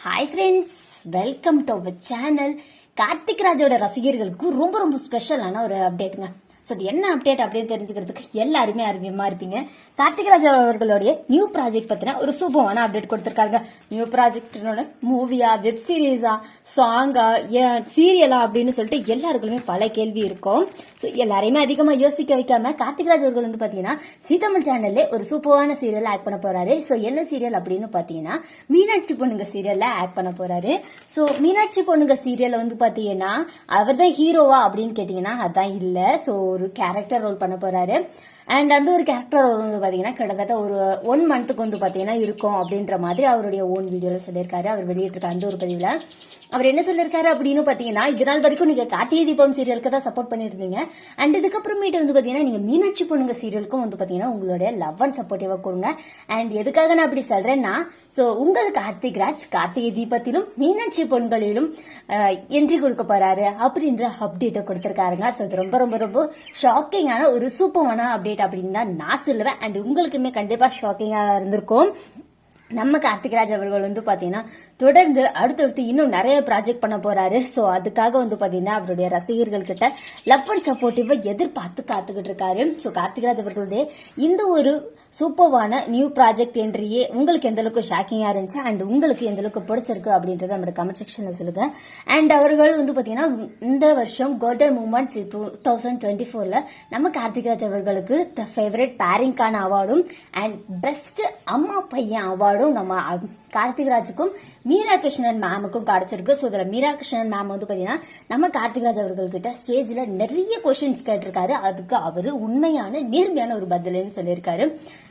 Hi friends welcome to our channel Karthik ராஜோட ரசிகர்களுக்கு ரொம்ப ரொம்ப ஸ்பெஷலான ஒரு அப்டேட்டுங்க ஸோ அது என்ன அப்டேட் அப்படின்னு தெரிஞ்சுக்கிறதுக்கு எல்லாருமே அருமையமா இருப்பீங்க. கார்த்திகராஜ் அவர்களுடைய நியூ ப்ராஜெக்ட் பத்தின ஒரு சூப்பரான அப்டேட் கொடுத்திருக்காங்க. நியூ ப்ராஜெக்ட்னோட மூவியா வெப் சீரீஸா சாங்கா சீரியலா அப்படின்னு சொல்லிட்டு எல்லாருக்குமே பல கேள்வி இருக்கும். ஸோ எல்லாரையுமே அதிகமா யோசிக்க வைக்காம கார்த்திகராஜ் அவர்கள் வந்து பாத்தீங்கன்னா சீதமிழ் சேனல்ல ஒரு சூப்பரான சீரியல் ஆக்ட் பண்ண போறாரு. ஸோ என்ன சீரியல் அப்படின்னு பாத்தீங்கன்னா மீனாட்சி பொண்ணுங்க சீரியல்ல ஆக்ட் பண்ண போறாரு. ஸோ மீனாட்சி பொண்ணுங்க சீரியல் வந்து பாத்தீங்கன்னா அவர் தான் ஹீரோவா அப்படின்னு கேட்டீங்கன்னா அதான் இல்ல. ஸோ ஒரு கேரக்டர் ரோல் பண்ண போறாரு. அண்ட் அந்த ஒரு கேரக்டர் வந்து பார்த்தீங்கன்னா கிட்டத்தட்ட ஒரு ஒன் மந்த்துக்கு வந்து பார்த்தீங்கன்னா இருக்கும் அப்படின்ற மாதிரி அவருடைய ஓன் வீடியோவில் சொல்லியிருக்காரு. அவர் வெளியிட்டிருக்க அந்த ஒரு பதிவில். அவர் என்ன சொல்லியிருக்காரு அப்படின்னு பார்த்தீங்கன்னா இது நாள் வரைக்கும் நீங்கள் கார்த்திகை தீபம் சீரியலுக்கு தான் சப்போர்ட் பண்ணியிருந்தீங்க. அண்ட் இதுக்கப்புறமேட்டு வந்து பார்த்தீங்கன்னா நீங்கள் மீனாட்சி பொண்ணுங்க சீரியலுக்கும் வந்து பார்த்தீங்கன்னா உங்களுடைய லவ் அண்ட் சப்போர்ட்டிவாக கொடுங்க. அண்ட் எதுக்காக நான் அப்படி சொல்கிறேன்னா ஸோ உங்கள் கார்த்திக் ராஜ் கார்த்திகை தீபத்திலும் மீனாட்சி பொண்களிலும் என்ட்ரி கொடுக்க போறாரு அப்படின்ற அப்டேட்டை கொடுத்துருக்காருங்க. ஸோ இது ரொம்ப ரொம்ப ரொம்ப ஷாக்கிங்கான ஒரு சூப்பமான அப்டேட் அப்படின்னு தான் நான் சொல்லுவேன். அண்ட் உங்களுக்குமே கண்டிப்பா ஷாக்கிங்காக இருந்திருக்கும். நம்ம கார்த்திக் ராஜ் அவர்கள் வந்து பாத்தீங்கன்னா தொடர்ந்து அடுத்தடுத்து இன்னும் நிறைய ப்ராஜெக்ட் பண்ண போறாரு. ஸோ அதுக்காக வந்து பார்த்தீங்கன்னா அவருடைய ரசிகர்கள் கிட்ட லவ் அண்ட் சப்போர்ட்டிவா எதிர்பார்த்து காத்துக்கிட்டு இருக்காரு. ஸோ கார்த்திகராஜ் அவர்களுடைய இந்த ஒரு சூப்பர்வான நியூ ப்ராஜெக்ட் என்றியே உங்களுக்கு எந்த அளவுக்கு ஷாக்கிங்காக இருந்துச்சு? அண்ட் உங்களுக்கு எந்த அளவுக்கு பிடிச்சிருக்கு அப்படின்றத நம்மளோட கமெண்ட் செக்ஷனில் சொல்லுங்க. அண்ட் அவர்கள் வந்து பார்த்தீங்கன்னா இந்த வருஷம் golden moments two thousand twenty ஃபோரில் நம்ம கார்த்திகராஜ் அவர்களுக்கு த ஃபேவரட் பேரிங்கான அவார்டும் அண்ட் பெஸ்ட் அம்மா பையன் அவார்டும் நம்ம கார்த்திகராஜுக்கும் மீரா கிருஷ்ணன் மேமுக்கும் கிடைச்சிருக்கு. ஸோ இதில் மீரா கிருஷ்ணன் மேம் வந்து பார்த்தீங்கன்னா நம்ம கார்த்திகராஜ் அவர்கள்கிட்ட ஸ்டேஜில் நிறைய கொஷின்ஸ் கேட்டிருக்காரு. அதுக்கு அவர் உண்மையான நேர்மையான ஒரு பதிலுன்னு சொல்லியிருக்காரு.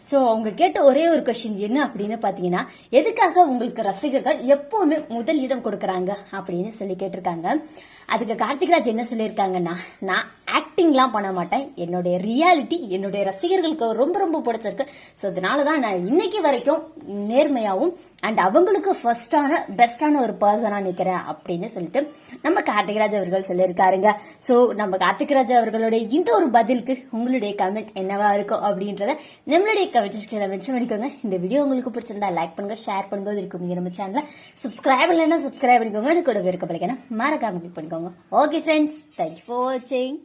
ஸோ அவங்க கேட்ட ஒரே ஒரு கொஷின் என்ன அப்படின்னு பார்த்தீங்கன்னா எதுக்காக உங்களுக்கு ரசிகர்கள் எப்பவுமே முதல் இடம் கொடுக்குறாங்க அப்படின்னு சொல்லி கேட்டிருக்காங்க. அதுக்கு கார்த்திக்ராஜ் என்ன சொல்லியிருக்காங்கன்னா நான் ஆக்டிங்லாம் பண்ண மாட்டேன். என்னுடைய ரியாலிட்டி என்னுடைய ரசிகர்களுக்கு ரொம்ப ரொம்ப பிடிச்சிருக்கு. ஸோ அதனால தான் நான் இன்னைக்கு வரைக்கும் நேர்மையாகவும் அண்ட் அவங்களுக்கு ஃபர்ஸ்டான பெஸ்டான ஒரு பர்சனாக நிற்கிறேன் அப்படின்னு சொல்லிட்டு நம்ம கார்த்திகராஜ் அவர்கள் சொல்லியிருக்காருங்க. ஸோ நம்ம கார்த்திகராஜ் அவர்களுடைய இந்த ஒரு பதிலுக்கு உங்களுடைய கமெண்ட் என்னவா இருக்கும் அப்படின்றத நம்மளுடைய கமெண்ட் மென்ஷன் பண்ணிக்கோங்க. இந்த வீடியோ உங்களுக்கு பிடிச்சிருந்தா லைக் பண்ணுங்க ஷேர் பண்ணுங்க. இருக்கும் நீங்க நம்ம சேனலை சப்ஸ்கிரைப் இல்லைன்னா சப்ஸ்கிரைப் பண்ணிக்கோங்க. கூட இருக்க பிள்ளைங்க மறக்காம கிளிக் பண்ணிக்கோங்க. ஓகே ஃப்ரெண்ட்ஸ் தேங்க்யூ ஃபார் வாட்சிங்